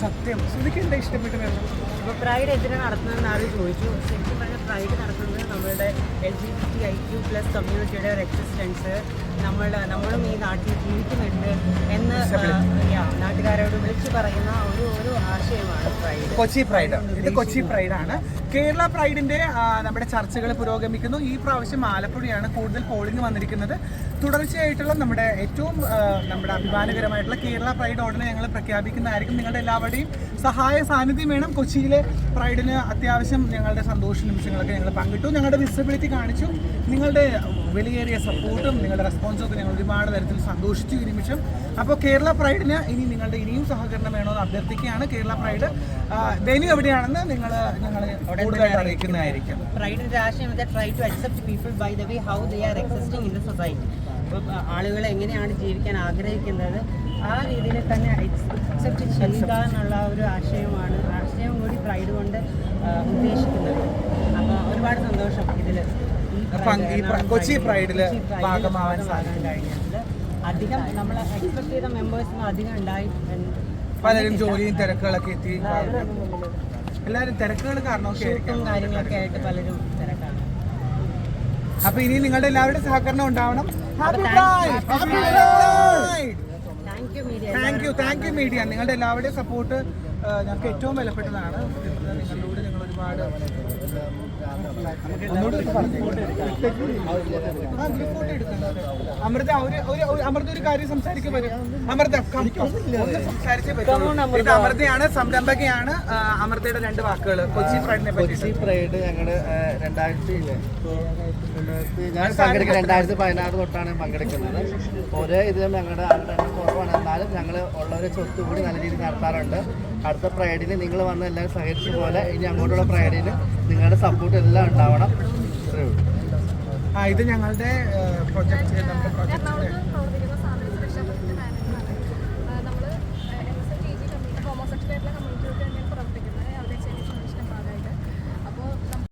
സത്യം. സുധിക്ക് എന്താ ഇഷ്ടപ്പെട്ട വെള്ളം ഇപ്പോൾ പ്രൈഡ് എന്തിനാണ് നടത്തുന്നതെന്ന് ആരും ചോദിച്ചു. ശരിക്കും പറഞ്ഞാൽ പ്രൈഡ് നടത്തുന്നത് നമ്മളുടെ L G B T I Q plus കമ്മ്യൂണിറ്റിയുടെ ഒരു എക്സിസ്റ്റൻസ് നമ്മൾ നമ്മളും ഈ നാട്ടിൽ ജീവിക്കുന്നുണ്ട് എന്ന് നാട്ടുകാരോട് വിളിച്ചു പറയുന്ന ഒരു ഒരു കൊച്ചി പ്രൈഡ് ഇത് കൊച്ചി പ്രൈഡ് ആണ്. കേരള പ്രൈഡിന്റെ നമ്മുടെ ചർച്ചകൾ പുരോഗമിക്കുന്നു. ഈ പ്രാവശ്യം ആലപ്പുഴയാണ് കൂടുതൽ പോളിംഗ് വന്നിരിക്കുന്നത്. തുടർച്ചയായിട്ടുള്ള നമ്മുടെ ഏറ്റവും നമ്മുടെ അഭിമാനകരമായിട്ടുള്ള കേരള പ്രൈഡ് ഉടനെ ഞങ്ങൾ പ്രഖ്യാപിക്കുന്നതായിരിക്കും. നിങ്ങളുടെ എല്ലാവരുടെയും സഹായ സാന്നിധ്യം വേണം. കൊച്ചിയിലെ പ്രൈഡിന് അത്യാവശ്യം ഞങ്ങളുടെ സന്തോഷ നിമിഷങ്ങളൊക്കെ ഞങ്ങൾ പങ്കിട്ടു. ഞങ്ങളുടെ വിസിബിലിറ്റി കാണിച്ചു. നിങ്ങളുടെ വിലയേറിയ സപ്പോർട്ടും നിങ്ങളുടെ റെസ്പോൺസും ഒക്കെ ഞങ്ങൾ ഒരുപാട് തരത്തിൽ സന്തോഷിച്ചു ഈ നിമിഷം. അപ്പോൾ കേരള പ്രൈഡിന് ഇനി നിങ്ങളുടെ ഇനിയും സഹകരണം വേണമെന്ന് അഭ്യർത്ഥിക്കുകയാണ് കേരള പ്രൈഡ് വെന്യൂ എവിടെയാണെന്ന് നിങ്ങൾ ഞങ്ങൾ കൂടുതലായിട്ട് അറിയിക്കുന്നതായിരിക്കും. പ്രൈഡിന്റെ ആശയം try to accept people by the way how they are existing in the society ആളുകൾ എങ്ങനെയാണ് ജീവിക്കാൻ ആഗ്രഹിക്കുന്നത്? ആ രീതിയിൽ തന്നെ അക്സെപ്റ്റ് ചെയ്യുക എന്നുള്ള ഒരു ആശയമാണ് ആശയം കൂടി പ്രൈഡ് കൊണ്ട് ഉദ്ദേശിക്കുന്നത്. അപ്പോൾ ഒരുപാട് സന്തോഷം ഇതിൽ കൊച്ചി പ്രൈഡിൽ ഭാഗമാവാൻ കഴിഞ്ഞതിൽ അധികം നമ്മൾ എക്സ്പെക്ട് ചെയ്ത മെമ്പേഴ്സിന് അധികം ഉണ്ടായി പലരും ജോലിയും തിരക്കുകളൊക്കെ എത്തി. എല്ലാവരും തിരക്കുകൾ കാരണം കാര്യങ്ങളൊക്കെ ആയിട്ട് പലരും തിരക്കാണ്. അപ്പൊ ഇനി നിങ്ങളുടെ എല്ലാവരുടെ സഹകരണം ഉണ്ടാവണം. Thank you thank you media നിങ്ങളുടെ എല്ലാവരുടെയും സപ്പോർട്ട് ഞങ്ങൾക്ക് ഏറ്റവും വിലപ്പെട്ടതാണ്. നിങ്ങളോട് ഞങ്ങൾ ഒരുപാട് ഒന്നുകൂടി അമൃത ഒരു അമൃത ഒരു കാര്യം സംസാരിക്കാൻ പറ്റും. അമൃത സംസാരിച്ചേ പറ്റുള്ളൂ. ഇത് അമൃതയാണ് സംരംഭകയാണ് അമൃതയുടെ രണ്ട് വാക്കുകൾ കൊച്ചി പ്രൈഡിനെ കൊച്ചി പ്രൈഡ് ഞങ്ങൾ രണ്ടായിരത്തി ഞാൻ പങ്കെടുക്കുന്നത് രണ്ടായിരത്തി പതിനാറ് തൊട്ടാണ് പങ്കെടുക്കുന്നത്. ഒരേ ഇതിലും ഞങ്ങളുടെ ആളുടെ കുറവാണ്. എന്നാലും ഞങ്ങൾ ഉള്ളവരെ ഒത്തുകൂടി നല്ല രീതിയിൽ നടത്താറുണ്ട്. അടുത്ത പ്രൈഡിന് നിങ്ങൾ വന്ന് എല്ലാവരും സഹകരിച്ച പോലെ ഇനി അങ്ങോട്ടുള്ള പ്രൈഡിന് നിങ്ങളുടെ സപ്പോർട്ട് എല്ലാം ഉണ്ടാവണം. ആ ഇത് ഞങ്ങളുടെ 嗯。